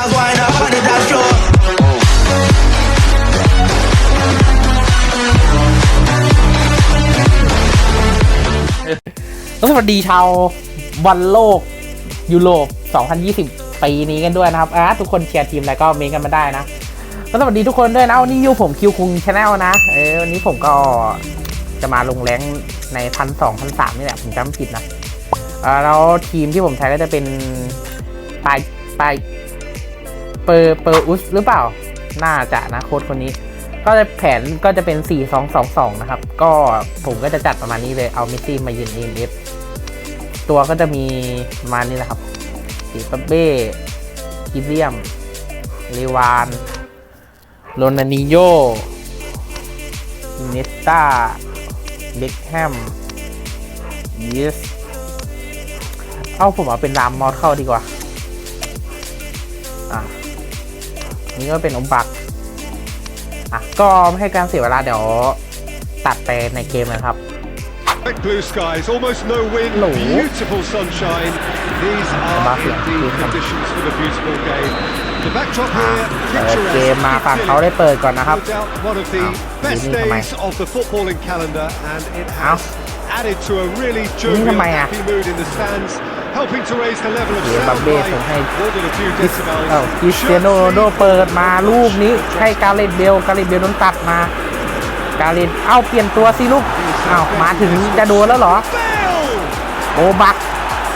Girls wind up on the dance floor. ก็สวัสดีชาวบอลโลกยูโรป 2020 ปีนี้กันด้วยนะครับอะทุกคนเชียร์ทีมอะไรก็เมนกันมาได้นะก็สวัสดีทุกคนด้วยนะ วันนี้ยูผมคิวคุงชาแนลนะ เออวันนี้ผมก็จะมาลงแรงในพันสองพันสามนี่แหละ ผมจำผิดนะแล้วทีมที่ผมใช้ก็จะเป็นปลายปลาย เปอร์เปอร์อุสหรือเปล่า น่าจะนะโค้ดคนนี้ ก็จะแผนก็จะเป็น 4 2 2 2 นะครับ ก็ผมก็จะจัดประมาณนี้เลย เอามสซี่มายืน AMF ตัวก็จะมีประมาณนี้แหละครับสีปับเบ้กิเลียมเรวานโรนันิโยอินเนสตาเบ็คแฮมยิสเอาผมเอาเป็นรามมอสเข้าดีกว่า อะ นี่ก็เป็นอมบักอะก็ไม่ให้การเสียเวลาเดี๋ยวตัดไปในเกมนะครับ Bright blue skies, almost no wind, Hello. beautiful sunshine. These are Mafia. indeed conditions for the beautiful game. The backdrop here, เปิด picturesque. เกมมาฝั่งเขาได้เปิดก่อนนะครับ No doubt one of the Ah, best ini pemain. days of the footballing calendar, and it Ah. has added to a really Ini jovial, pemain, ah. happy mood in the stands, helping to raise the level of Dia sound Mbappe by sampai more than a few เอ้า decibels. คริสเตียโนโรนัลโดเปิดมาลูกนี้ให้กาเลตเบลกาเลตเบลโดนตัดมากาเลตเอ้าเปลี่ยนตัวสิลูกเอ้ามาถึงจะโดนแล้วเหรอ Bale! โอบัก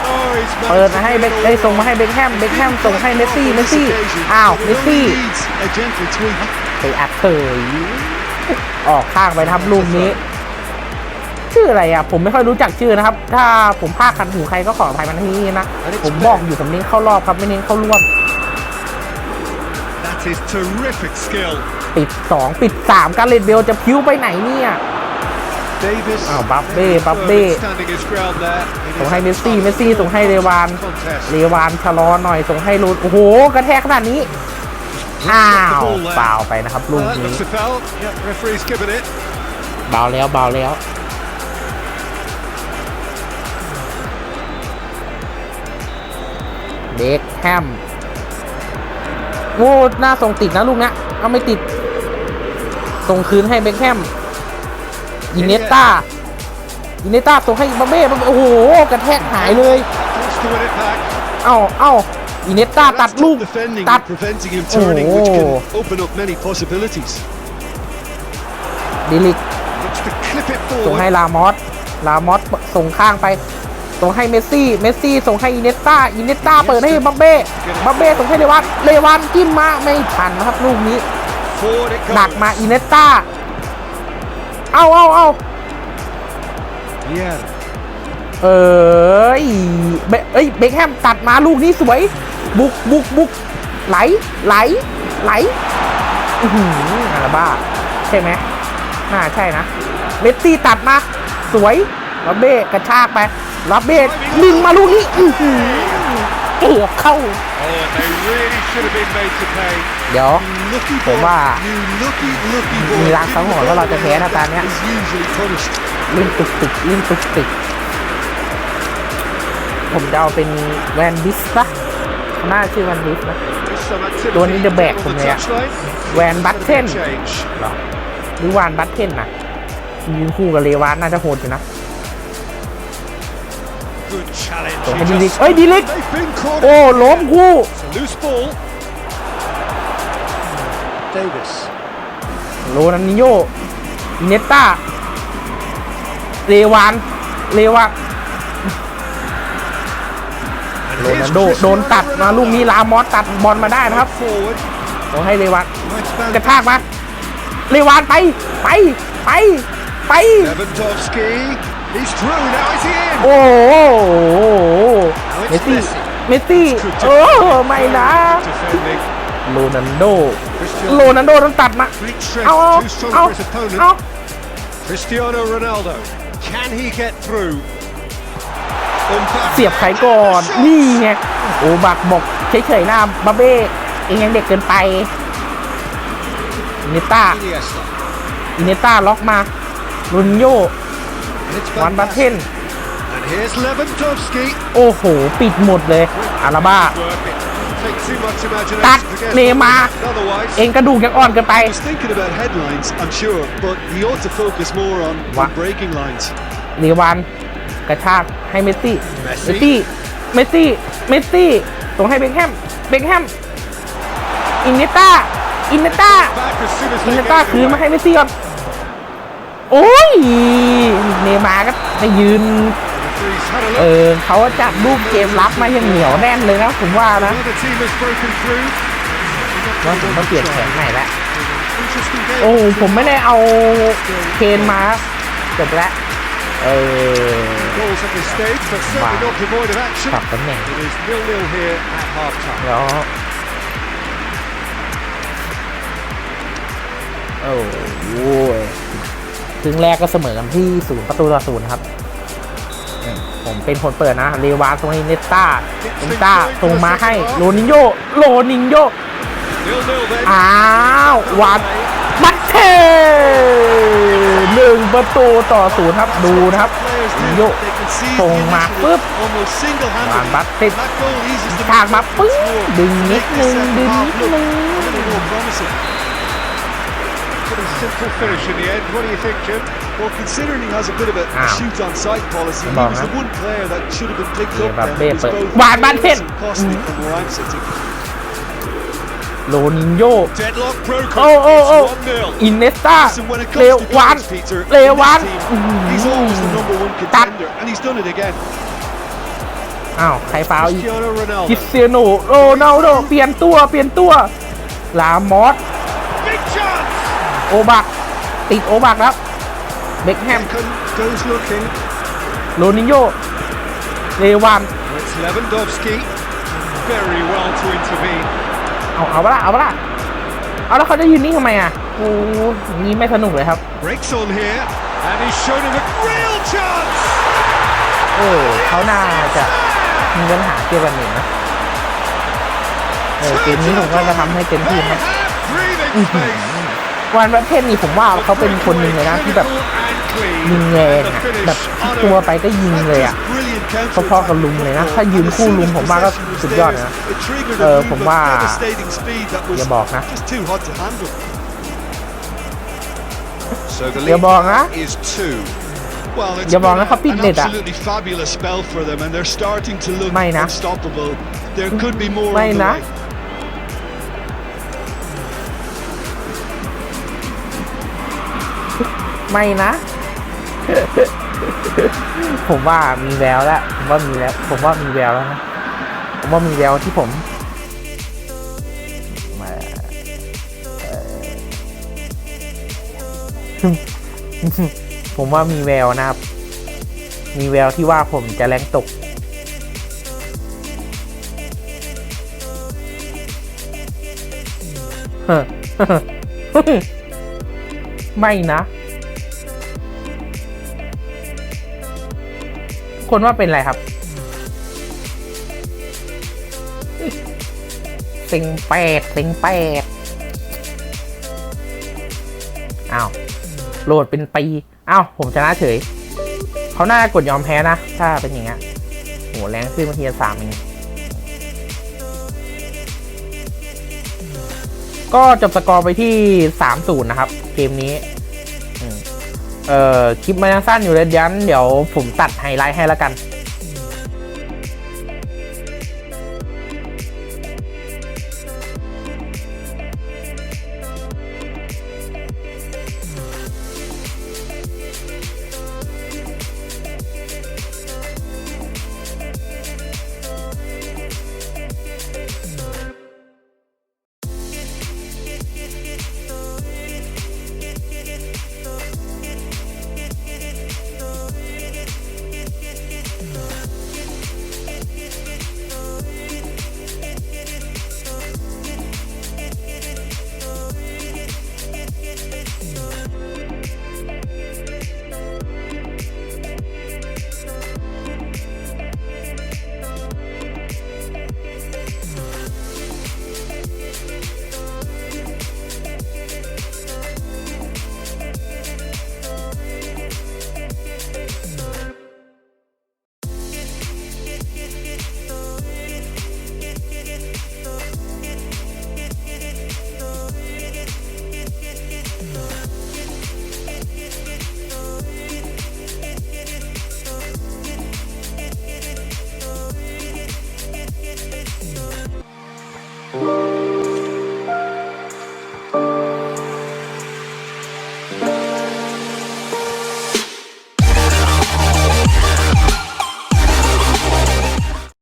Oh, he's เปิด managed มา to ให้ get เบค it ได้ all ส่งมาให้เบคแฮมเบคแฮมส่งให้เมสซี่เมสซี่อ้าวเมสซี่ A gentle tweak. ไปอัดเตยออกข้างไปนะครับลูกนี้ ชื่ออะไรอะผมไม่ค่อยรู้จักชื่อนะครับ ถ้าผมพลาดคันหูใครก็ขออภัยมันที่นี่นะ ผมบอกอยู่ผมเน้นเข้ารอบครับไม่เน้นเข้าร่วม That is terrific skill. ปิด 2 ปิด 3 การเลดเบลจะพิ้วไปไหนเนี่ย Davis. Oh, Mbappe, very firm Mbappe. in Standing his ground there. in ส่ง his ให้เมสซี่เมสซี่ส่งให้เรวาน contest. เรวานชะลอหน่อยส่งให้ลูนโอ้โห กระแทกขนาดนี้ อ้าวเปล่าไปนะครับลู Well, ก that นี้ looks a foul. Yep, referee's given it. เบาแล้วเบาแล้ว เบคแฮมโว้หน้าส่งติดนะลูกนะเอาไม่ติด ส่งคืนให้เบคแฮมอินเนต้าอินเนต้าส่งให้บาเบ้บาเบ้โอ้โห กระแทกหายเลยเอ้าเอ้าอินเนต้าตัดลูก ตัด preventing him turning, which Oh. can open up many possibilities. ดิลิกส่งให้ลามอส ลามอสส่งข้างไป ส่งให้เมสซี่ เมสซี่ส่งให้อินเนสตาอินเนสตาเปิดให้บัมเบ้บัมเบ้ส่งให้เลวันเลวันจิ้มมาไม่ทันนะครับลูกนี้ Forward it ดัก goes. มาอินเนสตาเอาเอาเอา Yeah. เอ้ยเบเอ้ยเบคแฮมตัดมาลูกนี้สวย บุกบุกบุกไหลไหลไหลอือหืออาราบ้า ใช่ไหมน่าใช่นะเมสซี่ตัดมา สวยลับเบ้กระชากไป ลับเบ้ดึงมาลูกนี้อือหือเกือบเข้า เดี๋ยวผมว่ามีรางสังหรณ์ว่าเราจะแพ้นะตาเนี้ยลื่นตุกติกลื่นตุกติกผมจะเอาเป็นแวนดิสนะหน่าชื่อแวนดิสนะตัวนี้ The Back on ผมเลยอะแวนบัตเทนหรือวานบัตเทนนะยืนคู่กับเลวานน่าจะโหดอยู่นะ ส่ง He ให้ดีลิก just- เอ้ยดีลิก They've been caught. โอ้ล้มคู่ It's a loose ball. Davis. โรนันนิโยอินเนตตาเลวานเลวาน And โร here's นัลโด Cristiano โดนตัดมาลูกนี้ Ronaldo. ลามอสตัดบอลมาได้นะครับ Forward. ส่งให้เลวาน Nice กระ band. ชากมาเลวานไปไปไปไป Lewandowski. He's through. Now is he in? โอ้โหเมสซี่เมสซี่เออไม่นะ Defending. โรนัลโด Cristiano โรนัลโดต้องตัดมา Great strength. เอาเอา Too strong เอา for his opponent. เอา Cristiano Ronaldo. Can he get through? Mbappe. เสียบไขก่อนนี่ไงโอ้บักบอกเฉยๆหน้าบาเบ้เองยังเด็กเกินไปอินเนต้า Iniesta. อินเนต้าล็อกมาลุนโย And it's วัน Van บัตเทน Basten. And here's Lewandowski. โอ้โห ปิดหมดเลย อาราบ้า Work it. take too much imagination Tắt to guess Neymar. otherwise. เองกระดูกยังอ่อนเกินไป He's thinking about headlines, I'm sure, but he ought to focus more on, on What? breaking lines. เรวานกระชากให้เมสซี่ เมเมสสซี่ซี่ เมสซี่ เมสซี่ ส่งให้เบคแฮม เบคแฮม อินเนต้า อินเนต้า Back as soon as อิน they เน get ต้า it คืนมา away. ให้เมสซี่ก่อน โอ้ยเนมาก็จะยืน เออเขาจัดรูปเกมรับมาอย่างเหนียวแน่นเลยนะผมว่านะว่าผมต้องเปลี่ยนแผนใหม่ละโอ้ผมไม่ได้เอาเคนมาจบแล้วเออมาปรับตำแหน่งแล้วโอ้โห รึ่งแรกก็เสมอกันที่ศูนย์ประตูต่อศูนย์ครับอืมผมเป็นคนเปิดนะเรวานตรงนี้เนตต้าเนตต้าส่งมาให้โรนินโยโรนินโย Nil-nil then. อ้าววัดบัตเทหนึ่งประตูต่อศูนย์ครับดูนะครับ Players do. โย They concede ส่ง the มา initial ปุ๊บ almost single-handedly. วางบัตเต็ That goal eases them ฉากมา into ปึ้ง once more. ดึงนิด Make นึ the ง second ดึง half นิด look นึง Pretty simple finish in the end. What do you think, Jim? Well, considering he has a bit of a Ow. shoot on sight policy, he Come on, was the man. one player that should have been picked Yeah, up but then. Babe, It was but- both Bad, bad dangerous hit. and costly Mm. from where I'm sitting. โรนินโย Deadlock broken. โอ้โอ้โอ้ It's 1-0. อินเนสตา Listen, when it เร comes to วาน goals, Peter, เร in วาน this team, he's always the number one Tắt. contender, and he's done it again. อ้าว ใครฟาวอีก Cristiano คริส Ronaldo. เตียโนโรนัลโดเปลี่ยนตัว เปลี่ยนตัว ลามอส Big chance. โอบักติดโอบักแล้วเบคแฮม Beckham goes looking. โรนินโยเรวาน It's Lewandowski. Very well to intervene. เอาเอาปะละเอาปะละเอาแล้วเขาจะยืนนิ่งทำไมอะโอ้อย่างนี้ไม่สนุกเลยครับ Breaks on here. And he's shown him a real chance. โอ้เขาน่าจะมีปัญหาเกี่ยวกับเน็ตนะเออเกมนี้ผมก็จะทำให้เต็มที่ They ครับ have breathing space. วันประเภทนี้ผมว่าเขาเป็นคนหนึ่งเลยนะที่แบบยิงแรงอะแบบตัวไปก็ยิงเลยอะพอๆกับลุงเลยนะ ถ้ายืนคู่ลุงผมว่าก็สุดยอดนะ เออผมว่าอย่าบอกนะอย่าบอกนะอย่าบอกนะเขาปิดเน็ตอะไม่นะไม่นะ ไม่นะ ผมว่ามีแววแล้ว ผมว่ามีแล้ว ผมว่ามีแววแล้วนะ ผมว่ามีแววที่ผมมาผมว่ามีแววนะครับ มีแววที่ว่าผมจะแรงตกไม่นะ คนว่าเป็นอะไรครับเซ็งแปดเซ็งแปดอ้าวโหลดเป็นปีอ้าวผมชนะเฉย เขาน่ากดยอมแพ้นะ ถ้าเป็นอย่างเงี้ยโหแรงขึ้นมาทีละสามเองก็จบสกอร์ไปที่สามศูนย์นะครับ เกมนี้ เอ่อคลิปมันยังสั้นอยู่เลยยันเดี๋ยวผมตัดไฮไลท์ให้แล้วกัน